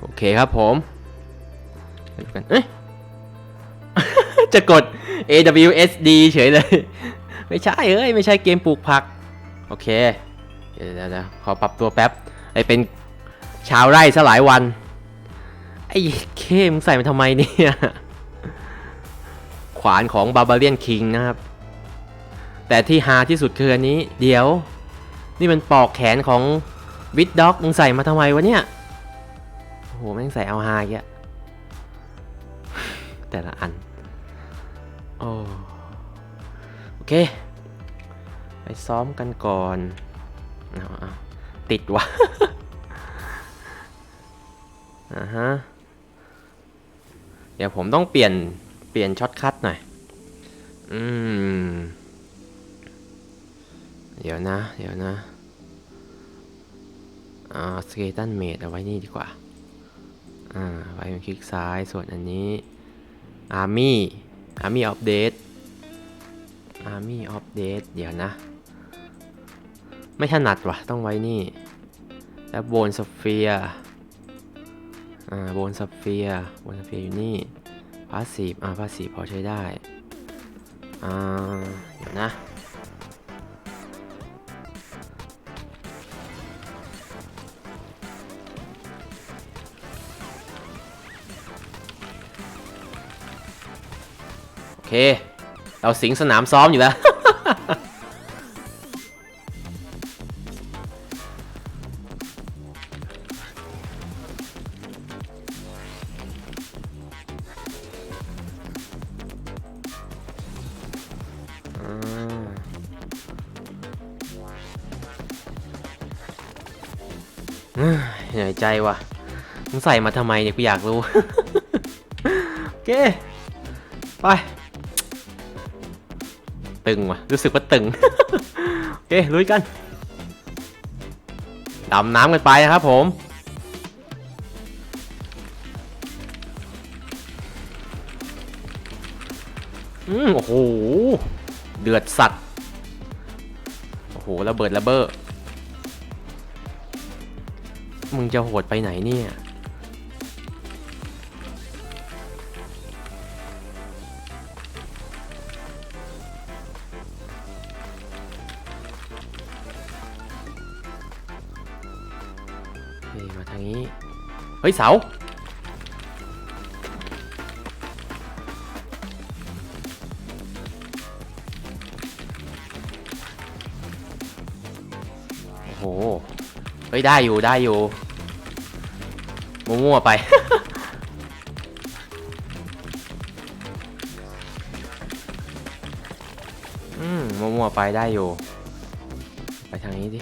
โอเคครับผมดูกันเอ้ยจะกด AWSD เฉยเลย ไม่ใช่เอ้ย ไม่ใช่เกมปลูกผัก โอเค เดี๋ยวเดี๋ยวเดี๋ยวขอปรับตัวแป๊บ ไอเป็นชาวไร่ซะหลายวัน ไอ้เคมใส่มาทำไมเนี่ย ขวานของบาบาเลียนคิงนะครับ แต่ที่ฮาที่สุดคืออันนี้ เดี๋ยว นี่มันปอกแขนของวิดด็อกมึงใส่มาทำไมวะเนี่ย โหแม่งใส่เอาฮาอีกอะแต่ละอัน โอ้โอเค ไปซ้อมกันก่อนเอาเอาติดวะอ่าฮะ เดี๋ยวผมต้องเปลี่ยน เปลี่ยนช็อตคัทหน่อย อืม เดี๋ยวนะ เดี๋ยวนะ อ่า สเกตันเมดเอาไว้นี่ดีกว่า อ่าไว้คลิกซ้ายส่วนอันนี้ Army Army Update Army Update เดี๋ยวนะ ไม่ถนัดวะต้องไว้นี่ แล้วโบนสเฟียอ่าโบนสเฟียโบนสเฟียอยู่นี่พาสีฟอ่าพาสีฟพอใช้ได้ อ่า เดี๋ยวนะ เค เราสิงสนามซ้อมอยู่แล้ว เหนื่อยใจว่ะมึงใส่มาทำไมเนี่ยกูอยากรู้ โอเค ไป ตึงว่ะ รู้สึกว่าตึง โอเค ลุยกัน ดำน้ำกันไปนะครับผม อืม โอ้โห เดือดสัตว์ โอ้โห ระเบิดระเบ้อมึงจะโหดไปไหนเนี่ย เฮ้ยมาทางนี้ เฮ้ยเสา โอ้โห เฮ้ยได้อยู่ได้อยู่ มั่วๆไป อืมมั่วๆไปได้อยู่ ไปทางนี้ดิ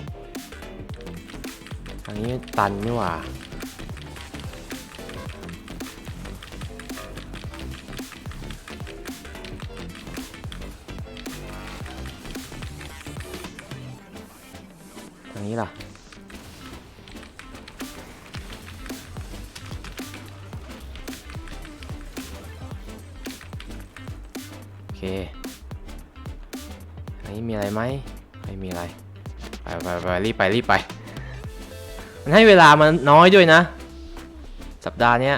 างนี้ตันนี่หว่าทางนี้ล่ะโอเคอันนี้มีอะไรไหมไม่มีอะไร ไปไปไปรีบไปรีบไป มันให้เวลามันน้อยด้วยนะ สัปดาห์เนี้ย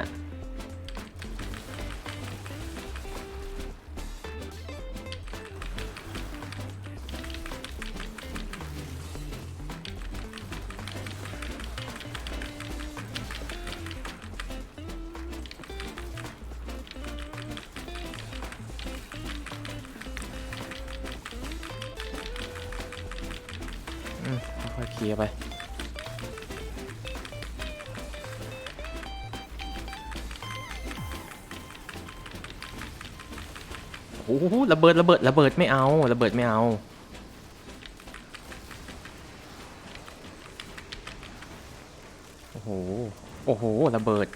อ้โหระเบิดระเบิดระเบิดไม่เอาระเบิดไม่เอาโอ้โหโอ้โหระเบิด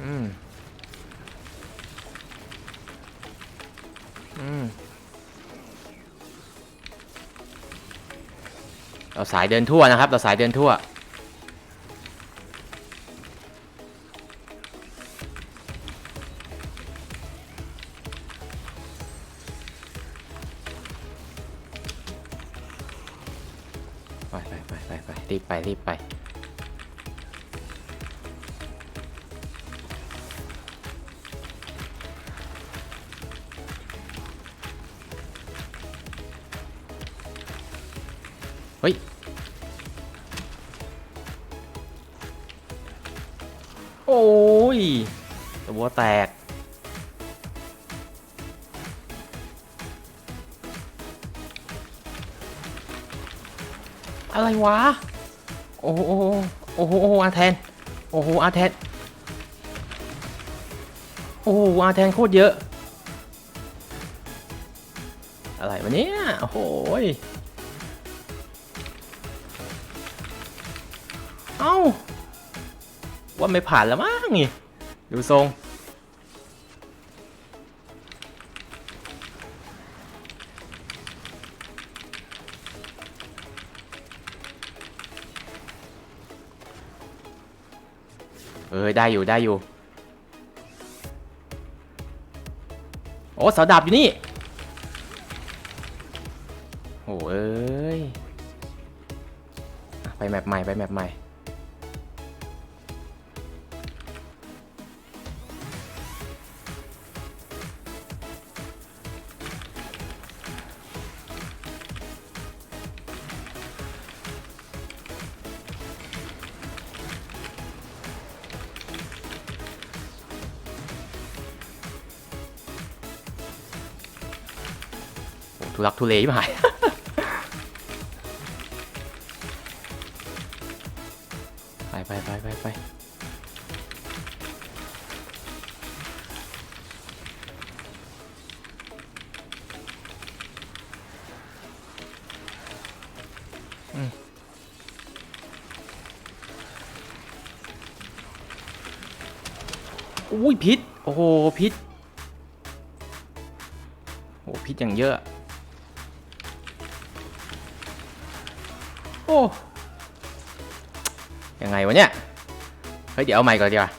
อืมอืมเราสายเดินทั่วนะครับเราสายเดินทั่ว รีบไป เฮ้ย โอ้ย ตัวแตกอะไรวะ โอ้โหโอ้โหโอ้โหอาแทน โอ้โหอาแทน โอ้โหอาแทนโคตรเยอะ อะไรวะเนี่ยโอ้โหยเอ้า ว่าไม่ผ่านแล้วมั้งนี่ ดูทรง ได้อยู่ได้อยู่ โอ้เสาดาบอยู่นี่ โอ้เอ้ย ไปแมปใหม่ไปแมปใหม่ ทุลักทุเลไม่หาย ไปไปไปไปไปอุ้ยพิษ โอ้โหพิษโอ้พิษอย่างเยอะ วะเนี่ย เฮ้ย เดี๋ยวเอาใหม่ก่อนดีกว่า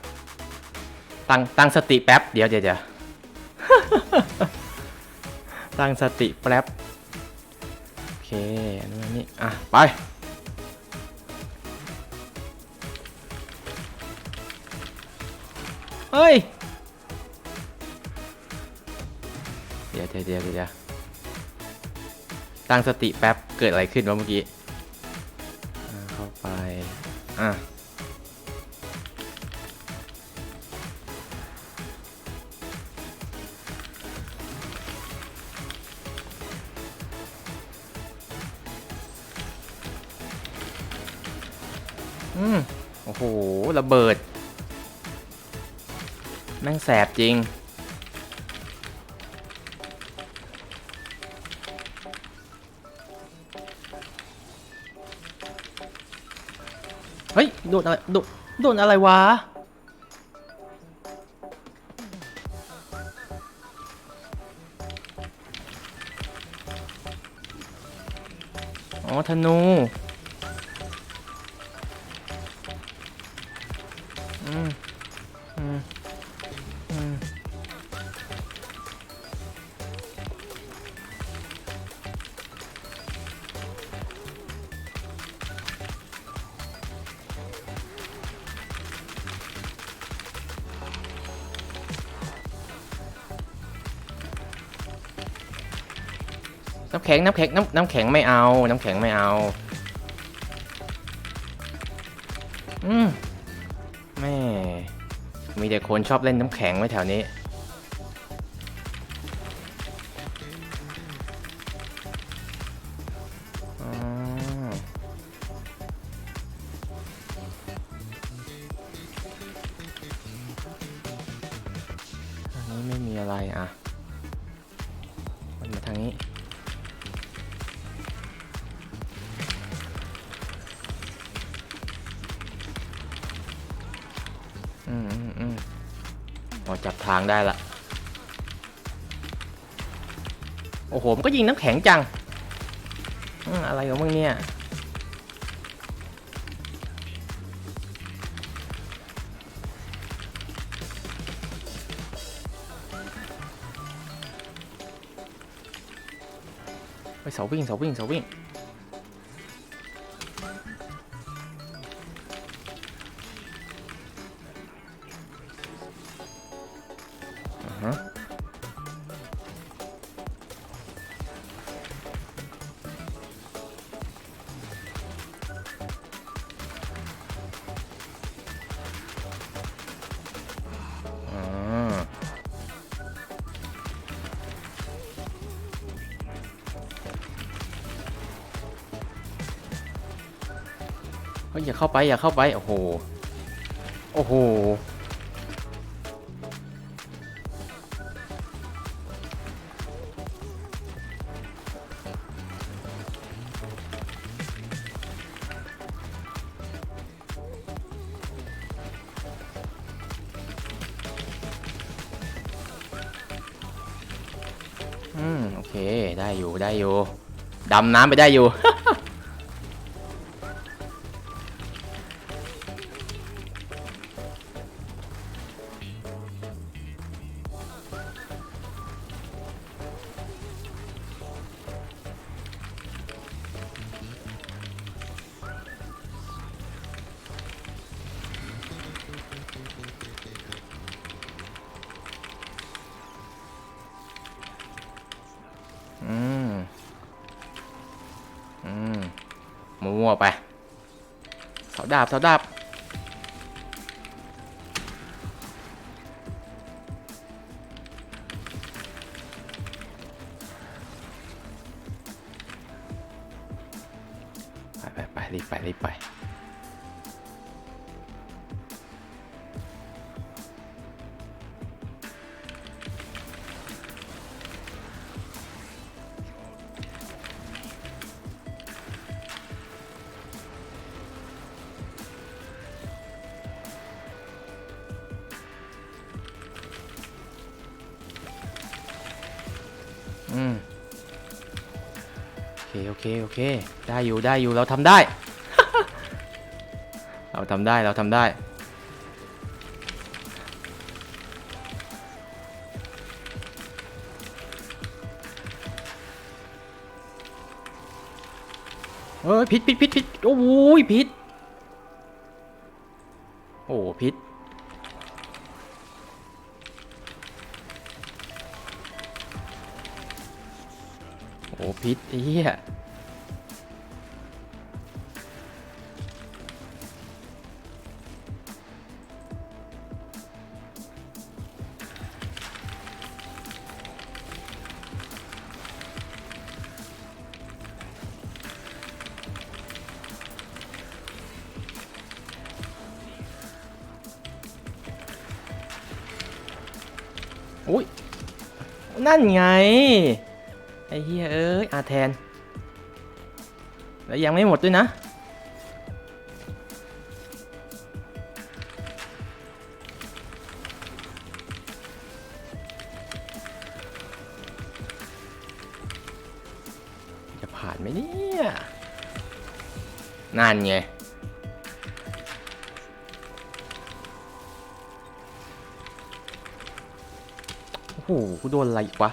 ตั้งตั้งสติแป๊บ เดี๋ยวเดี๋ยวเดี๋ยวตั้งสติแป๊บ โอเคอันนี้นอันนี้อะ ไป เฮ้ย เดี๋ยวเดี๋ยวเดี๋ยวเดี๋ยวตั้งสติแป๊บ เกิดอะไรขึ้นวะเมื่อกี้ เข้าไป อะ อืมโอ้โห ระเบิด แม่งแสบจริง เฮ้ย โดนอะไร โดนโดนอะไรวะ อ๋อ ธนูำแข็งน้ำแข็งน้ำน้ำแข็งไม่เอา น้ำแข็งไม่เอาอืมแม่มีแต่คนชอบเล่นน้ำแข็งไว้แถวนี้ พอจับทางได้ละ โอ้โห มันก็ยิงน้ำแข็งจังอืมอะไรของมึงเนี่ย ไปเสาวิ่งเสาวิ่งเสาวิ่ง อย่าเข้าไปอย่าเข้าไป โอ้โห โอ้โห อืม โอเค ได้อยู่ได้อยู่ ดำน้ำไปได้อยู่ มั่วไปเสาดาบเสาดาบไปไปไปรีบไปรีบไป อืมโอเคโอเคโอเค ได้อยู่ได้อยู่เราทำได้ เราทำได้เราทำได้เอ้ยพิษพิษพิษพิษโอ้ยพิษ โอ้พิษไอ้เหี้ยอุ้ย นั่นไง อ้เฮียเอ้ยอาแทน แล้วยังไม่หมดด้วยนะ จะผ่านไหมเนี่ยนั่นไงโอ้โหกูโดนอะไรอีกวะ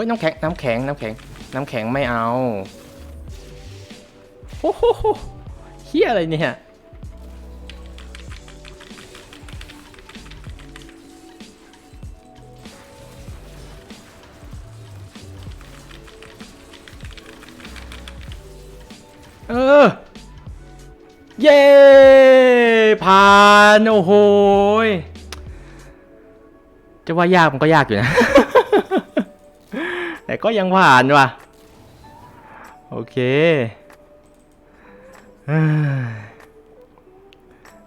อ้ยน้ำแข็งน้ำแข็งน้ำแข็งน้ำแข็งไม่เอาโอ้โหเฮียอะไรเนี่ยเออ เย้ผ่านโอ้โหจะว่ายากมันก็ยากอยู่นะ แต่ก็ยังผ่านว่ะ โอเค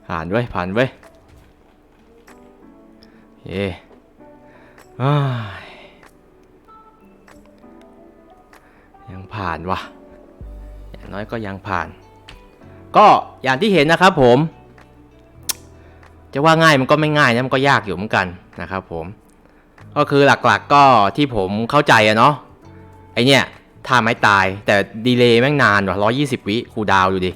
ผ่านเว้ผ่านเว้เย้เอ้ยยังผ่านว่ะอย่างน้อยก็ยังผ่าน ก็อย่างที่เห็นนะครับผม จะว่าง่ายมันก็ไม่ง่ายนะมันก็ยากอยู่เหมือนกันนะครับผม ก็คือหลักๆก็ที่ผมเข้าใจอะเนาะไอเนี่ยท่าไม้ตายแต่ดีเลย์แม่งนานว่ะร้อยี่สิบวิคูดาวน์ดูดิ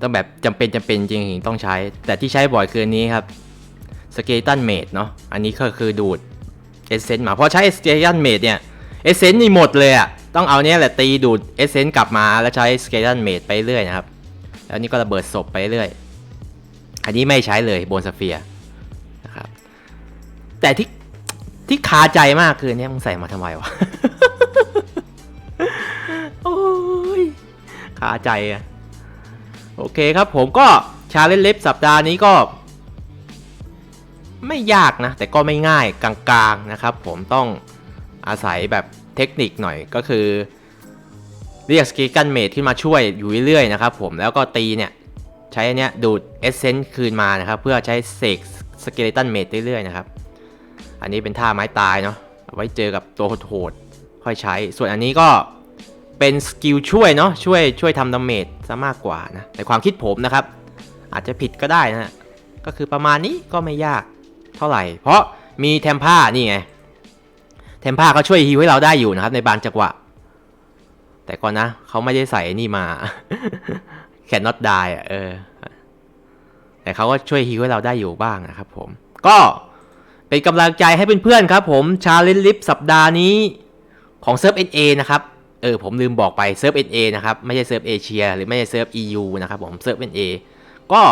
ต้องแบบจำเป็นจำเป็นจริงๆต้องใช้ แต่ที่ใช้บ่อยคืออันนี้ครับสเกตันเมดเนาะอันนี้ก็คือดูดเอเซนต์มาเพราะใช้สเกตันเมดเนี่ยเอเซนต์นี่หมดเลยอะต้องเอาเนี้ยแหละตีดูดเอเซนต์กลับมาแล้วใช้สเกตันเมดไปเรื่อยนะครับ แล้วนี่ก็ระเบิดศพไปเรื่อยอันนี้ไม่ใช้เลยบนสเฟียร์ แต่ที่ที่คาใจมากคืออนเนี้ยมึงใส่มาทำไมวะ โอ้ยคาใจอะโอเคครับผมก็ชาเลนจ์เล็บสัปดาห์นี้ก็ ไม่ยากนะ แต่ก็ไม่ง่ายกลางๆนะครับ ผมต้องอาศัยแบบเทคนิคหน่อยก็คือ เรียกสกีกันเมดขึ้นมาช่วยอยู่เรื่อยๆนะครับผมแล้วก็ตีเนี่ย ใช้อันเนี้ยดูดเอเซนต์คืนมานะครับ เพื่อใช้เสกสเกเลตันเมดเรื่อยๆนะครับ อันนี้เป็นท่าไม้ตายเนาะไว้เจอกับตัวโหดๆค่อยใช้ ส่วนอันนี้ก็เป็นสกิลช่วยเนาะช่วยช่วยทำดาเมจซะมากกว่านะในความคิดผมนะครับ อาจจะผิดก็ได้นะก็คือประมาณนี้ก็ไม่ยากเท่าไหร่ เพราะมีเทมพ่านี่ไงเทมพ่าเขาช่วยฮิวให้เราได้อยู่นะครับ ในบางจังหวะ แต่ก่อนนะเขาไม่ได้ใส่นี่มาแคนนอตได้อะเออแต่เขาก็ช่วยฮิวให้เราได้อยู่บ้างนะครับผม ก็ เป็นกำลังใจให้เพื่อนๆครับผมชาเลนลิฟสัปดาห์นี้ของเซิร์ฟ NA นะครับเออผมลืมบอกไปเซิร์ฟ NA นะครับไม่ใช่เซิร์ฟเอเชียหรือไม่ใช่เซิร์ฟ EU นะครับผมเซิร์ฟ NA ก็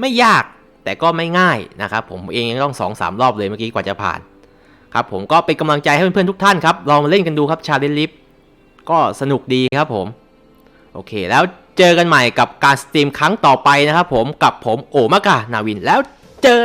ไม่ยากแต่ก็ไม่ง่ายนะครับผมเองยังต้อง2-3รอบเลยเมื่อกี้กว่าจะผ่านครับผมก็เป็นกำลังใจให้เพื่อนๆทุกท่านครับลองมาเล่นกันดูครับชาเลนลิฟก็สนุกดีครับผมโอเค แล้วเจอกันใหม่กับการสตรีมครั้งต่อไปนะครับผมกับผมโอมากานาวินแล้วเจอ